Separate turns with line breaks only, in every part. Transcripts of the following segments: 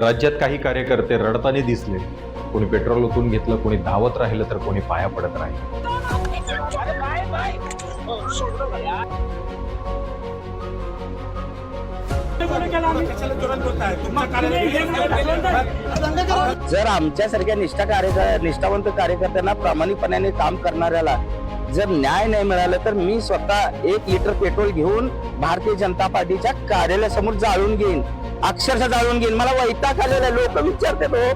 राज्यात काही कार्यकर्ते रडताना दिसले. कोणी पेट्रोल ओतून घेतलं कोणी धावत राहिलं तर कोणी पाया पडत राहिलं.
जर आमच्यासारख्या निष्ठा कार्य निष्ठावंत कार्यकर्त्यांना प्रामाणिकपणाने काम करणाऱ्याला जर न्याय नाही मिळाला तर मी स्वतः एक लिटर पेट्रोल घेऊन भारतीय जनता पार्टीच्या कार्यालयासमोर जाळून घेईन. अक्षरशः जाळून घेईन. मला वैताग आलेला लोक विचारतात हो.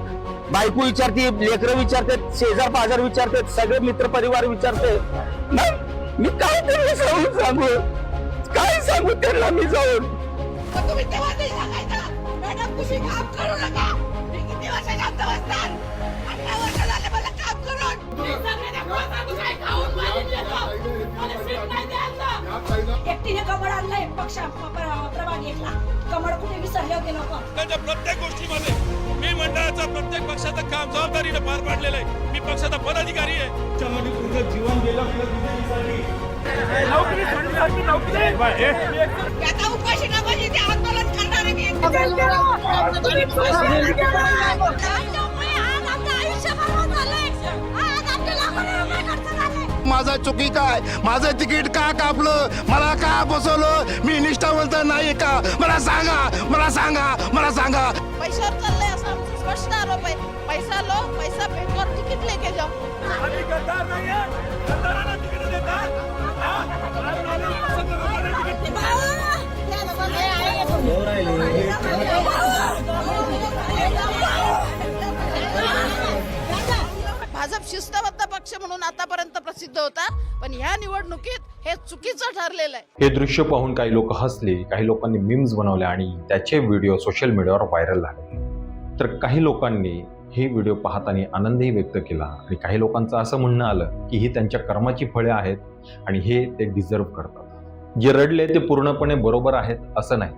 बायको विचारते लेकरं विचारतात शेजार पाजार विचारतात सगळे मित्र परिवार विचारते मग मी काय त्यांना सांगू सांगू? काय सांगू त्यांना मी जाऊन?
तुम्ही तेव्हा नाही सांगायचं. मॅडम तुम्ही काम करू नका. मी किती वर्ष
पक्षाच्या प्रत्येक गोष्टीमध्ये मी मंडळाचा प्रत्येक पक्षाचं काम जबाबदारीने पार पाडलेलं आहे. मी पक्षाचा पदाधिकारी आहे.
आता उपाशी ना म्हणजे ते आंदोलन. करणार
माझा चुकी काय? माझं तिकीट का कापलं? मला का बसवलं? मी निष्ठावंत नाही का? मला सांगा मला सांगा मला सांगा.
पैशावर चाललंय असं स्पष्ट आरोप आहे. पैसा लो पैसा पेटवर तिकीट लेके जाओ
आम्ही गद्दार नाहीये. गद्दारांना तिकीट देतात. हा? असं गद्दारांना तिकीट
भाजप शिस्तबद्ध पक्ष म्हणून आतापर्यंत सिद्ध होतात पण ह्या निवडणुकीत हे चुकीचं ठरलेलं आहे.
हे दृश्य पाहून काही लोक हसले काही लोकांनी मीम्स बनवले आणि त्याचे व्हिडिओ सोशल मीडियावर व्हायरल झाले. तर काही लोकांनी हे व्हिडिओ पाहताना आनंदही व्यक्त केला आणि काही लोकांचं असं म्हणणं आलं की ही त्यांच्या कर्माची फळे आहेत आणि हे ते डिझर्व करतात. जे रडले ते पूर्णपणे बरोबर आहेत असं नाही.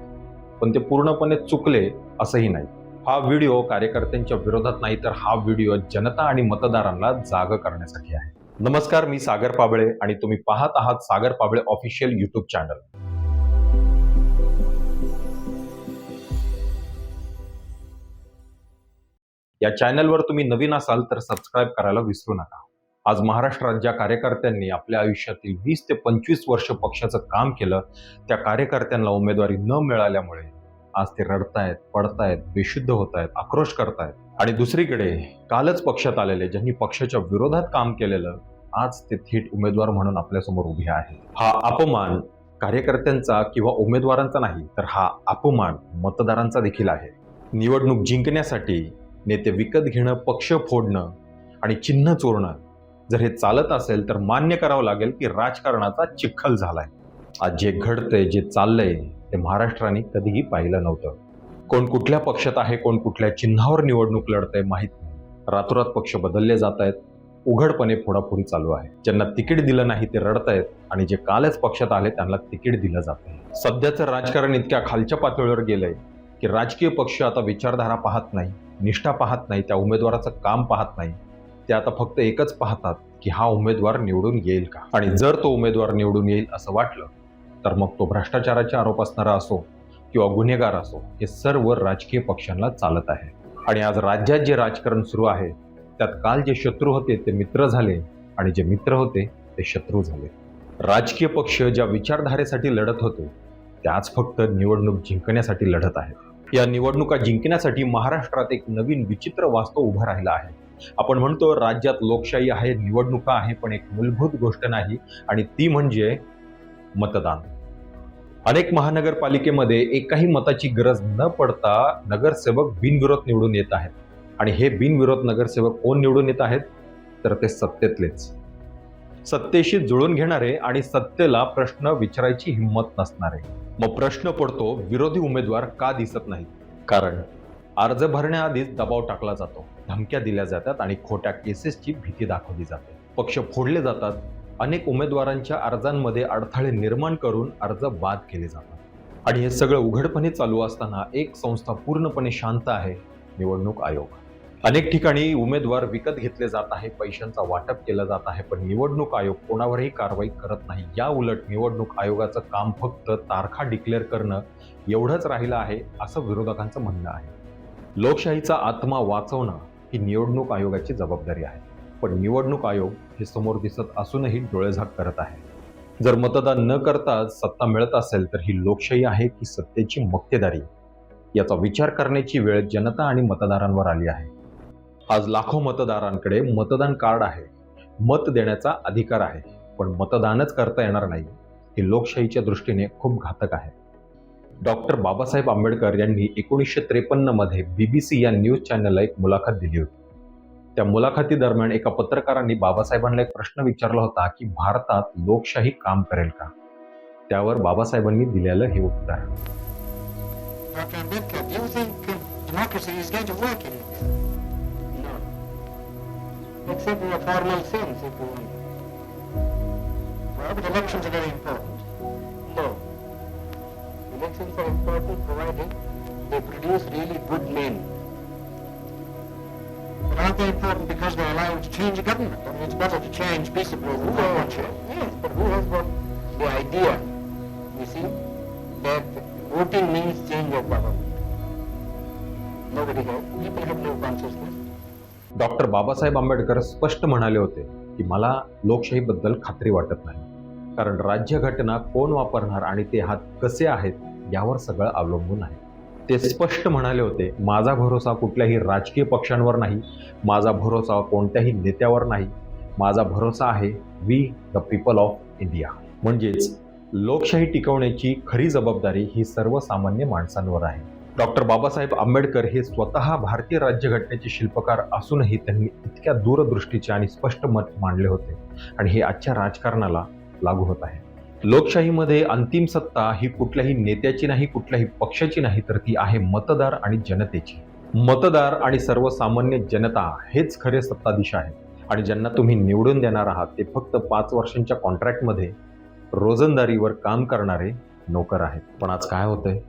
पण ते पूर्णपणे चुकले असंही नाही. हा व्हिडिओ कार्यकर्त्यांच्या विरोधात नाही तर हा व्हिडिओ जनता आणि मतदारांना जाग करण्यासाठी आहे. नमस्कार मी सागर पाबळे आणि तुम्ही पाहत आहात Sagar Pabale official YouTube channel. या चॅनलवर तुम्ही नवीन असाल तर सबस्क्राईब करायला विसरू नका. आज महाराष्ट्रात ज्या कार्यकर्त्यांनी आपल्या आयुष्यातील वीस ते पंचवीस वर्ष पक्षाचं काम केलं. त्या कार्यकर्त्यांना उमेदवारी न मिळाल्यामुळे आज ते रडतायत पडतायत बेशुद्ध होत आहेत आक्रोश करतायत. आणि दुसरीकडे कालच पक्षात आलेले ज्यांनी पक्षाच्या विरोधात काम केलेलं आज ते थेट उमेदवार म्हणून आपल्यासमोर उभे आहेत. हा अपमान कार्यकर्त्यांचा किंवा उमेदवारांचा नाही तर हा अपमान मतदारांचा देखील आहे. निवडणूक जिंकण्यासाठी नेते विकत घेणं पक्ष फोडणं आणि चिन्ह चोरणं जर हे चालत असेल तर मान्य करावं लागेल की राजकारणाचा चिखल झालाय. आज जे घडतंय जे चाललंय ते महाराष्ट्राने कधीही पाहिलं नव्हतं. कोण कुठल्या पक्षात आहे कोण कुठल्या चिन्हावर निवडणूक लढतंय माहीत नाही. रातोरात पक्ष बदलले जात आहेत उघडपणे फोडाफोडी चालू आहे. ज्यांना तिकीट दिलं नाही ते रडतायत आणि जे कालच पक्षात आले त्यांना तिकीट दिलं जात सध्याचं राजकारण इतक्या खालच्या पातळीवर गेलंय की राजकीय पक्ष आता विचारधारा पाहत नाही निष्ठा पाहत नाही त्या उमेदवाराचं काम पाहत नाही. ते आता फक्त एकच पाहतात की हा उमेदवार निवडून येईल का? आणि जर तो उमेदवार निवडून येईल असं वाटलं तर मग तो भ्रष्टाचाराचे आरोप असणारा असो किंवा गुन्हेगार असो हे सर्व राजकीय पक्षांना चालत आहे. आणि आज राज्यात जे राजकारण सुरू आहे त्यात काल जे शत्रू होते ते मित्र झाले आणि जे मित्र होते ते शत्रू झाले. राजकीय पक्ष ज्या विचारधारेसाठी लढत होते त्याच आज फक्त निवडणूक जिंकण्यासाठी लढत आहेत. या निवडणुका जिंकण्यासाठी महाराष्ट्रात एक नवीन विचित्र वास्तव उभा राहिला आहे. आपण म्हणतो राज्यात लोकशाही आहे निवडणुका आहे पण एक मूलभूत गोष्ट नाही आणि ती म्हणजे मतदान. अनेक महानगरपालिकेमध्ये एकाही मताची गरज न पडता नगरसेवक बिनविरोध निवडून येत आहेत. आणि हे बिनविरोध नगरसेवक कोण निवडून येत आहेत? तर ते सत्तेतलेच. सत्तेशी जुळून घेणारे आणि सत्तेला प्रश्न विचारायची हिंमत नसणारे. मग प्रश्न पडतो विरोधी उमेदवार का दिसत नाहीत? कारण अर्ज भरण्याआधीच दबाव टाकला जातो. धमक्या दिल्या जातात आणि खोट्या केसेसची भीती दाखवली जाते. पक्ष फोडले जातात अनेक उमेदवारांच्या अर्जांमध्ये अडथळे निर्माण करून अर्ज बाद केले जातात. आणि हे सगळं उघडपणे चालू असताना एक संस्था पूर्णपणे शांत आहे निवडणूक आयोग. अनेक ठिकाणी उमेदवार विकत घेतले जात आहे पैशांचा वाटप केलं जात आहे पण निवडणूक आयोग कोणावरही कारवाई करत नाही. या उलट निवडणूक आयोगाचं काम फक्त तारखा डिक्लेअर करणं एवढंच राहिलं आहे असं विरोधकांचं म्हणणं आहे. लोकशाहीचा आत्मा वाचवणं ही निवडणूक आयोगाची जबाबदारी आहे. पण निवडणूक आयोग हे समोर दिसत असूनही डोळेझाक करत आहे. जर मतदान न करता सत्ता मिळत असेल तर ही लोकशाही आहे की सत्तेची मक्तेदारी. याचा विचार करण्याची वेळ जनता आणि मतदारांवर आली आहे. आज लाखो मतदारांकडे मतदान कार्ड आहे. मत देण्याचा अधिकार आहे पण मतदानच करता येणार नाही हे लोकशाहीच्या दृष्टीने खूप घातक आहे. डॉक्टर बाबासाहेब आंबेडकर यांनी एकोणीसशे त्रेपन्नमध्ये बीबीसी या न्यूज चॅनलला एक मुलाखत दिली होती. त्या मुलाखती दरम्यान एका पत्रकारांनी बाबासाहेबांना एक प्रश्न विचारला होता की भारतात लोकशाही काम करेल का? त्यावर बाबासाहेबांनी दिलेलं हे उत्तर.
Formal good lane But aren't they important because they allow you to change a government? I mean, it's better to change peaceably than to want change. Yes, but who has got the idea, you see, that voting means change of government? Nobody has. People have no consciousness.
Doctor Babasaheb Ambedkar स्पष्ट म्हणाले होते की मला लोकशाहीबद्दल खात्री वाटत नाही कारण राज्यघटना कोण वापरणार आणि ते हात कसे आहेत यावर सगळं अवलंबून आहे ते स्पष्ट म्हणाले होते माझा भरोसा कुठल्याही राजकीय पक्षांवर नाही माझा भरोसा कोणत्याही नेत्यावर नाही. माझा भरोसा आहे we the people of India म्हणजेच लोकशाही टिकवण्याची खरी जबाबदारी ही सर्वसामान्य माणसांवर आहे. डॉक्टर बाबासाहेब आंबेडकर हे स्वतः भारतीय राज्यघटनेचे शिल्पकार असूनही त्यांनी इतक्या दूरदृष्टीचे आणि स्पष्ट मत मांडले होते. आणि हे आजच्या राजकारणाला लागू होत आहे. लोकशाहीमध्ये अंतिम सत्ता ही कुठल्याही नेत्याची नाही कुठल्याही पक्षाची नाही तर ती आहे मतदार आणि जनतेची. मतदार आणि सर्वसामान्य जनता हेच खरे सत्ताधीश आहेत. आणि ज्यांना तुम्ही निवडून देणार आहात ते फक्त पाच वर्षांच्या कॉन्ट्रॅक्टमध्ये रोजंदारीवर काम करणारे नोकर आहेत. पण आज काय होतंय?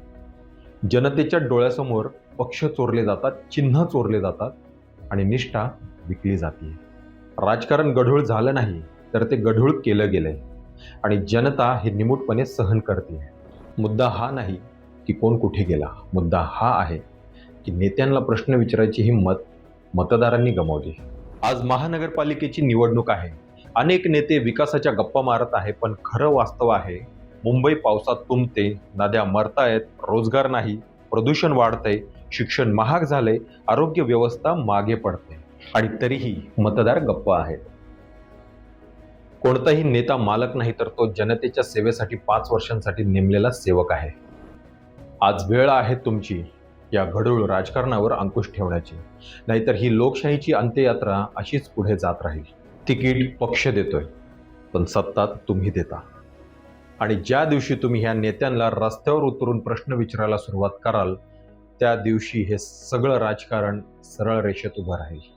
जनतेच्या डोळ्यासमोर पक्ष चोरले जातात चिन्ह चोरले जातात आणि निष्ठा विकली जाते राजकारण गढूळ झालं नाही तर ते गढूळ केलं गेलंय. आणि जनता हे निमूटपणे सहन करते. मुद्दा हा नाही की कोण कुठे गेला. मुद्दा हा आहे की नेत्यांना प्रश्न विचारायची हिंमत मतदारांनी गमावली. आज महानगरपालिकेची निवडणूक आहे. अनेक नेते विकासाच्या गप्पा मारत आहे पण खरं वास्तव आहे मुंबई पावसात तुंबते नद्या मरतायत रोजगार नाही प्रदूषण वाढतंय शिक्षण महाग झालंय आरोग्य व्यवस्था मागे पडते. आणि तरीही मतदार गप्प आहेत. कोणताही नेता मालक नाही तर तो जनतेच्या सेवेसाठी पाच वर्षांसाठी नेमलेला सेवक आहे. आज वेळ आहे तुमची या घडूळ राजकारणावर अंकुश ठेवण्याची. नाहीतर ही लोकशाहीची अंत्ययात्रा अशीच पुढे जात राहील. तिकीट पक्ष देतोय पण सत्ता तुम्ही देता. आणि ज्या दिवशी तुम्ही ह्या नेत्यांना रस्त्यावर उतरून प्रश्न विचारायला सुरुवात कराल त्या दिवशी हे सगळं राजकारण सरळ रेषेत उभं राहील.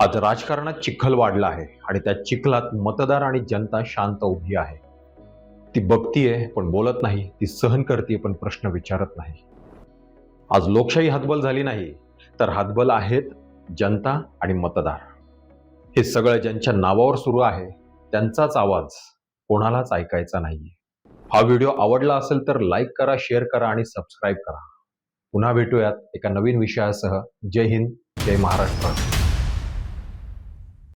आज राजकारणात चिखल वाढला आहे आणि त्या चिखलात मतदार आणि जनता शांत उभी आहे. ती बघतीये पण बोलत नाही. ती सहन करते पण प्रश्न विचारत नाही. आज लोकशाही हातबल झाली नाही तर हातबल आहेत जनता आणि मतदार. हे सगळं ज्यांच्या नावावर सुरू आहे त्यांचाच आवाज कोणालाच ऐकायचा नाहीये. हा व्हिडिओ आवडला असेल तर लाईक करा शेअर करा आणि सबस्क्राईब करा. पुन्हा भेटूयात एका नवीन विषयासह. जय हिंद जय महाराष्ट्र.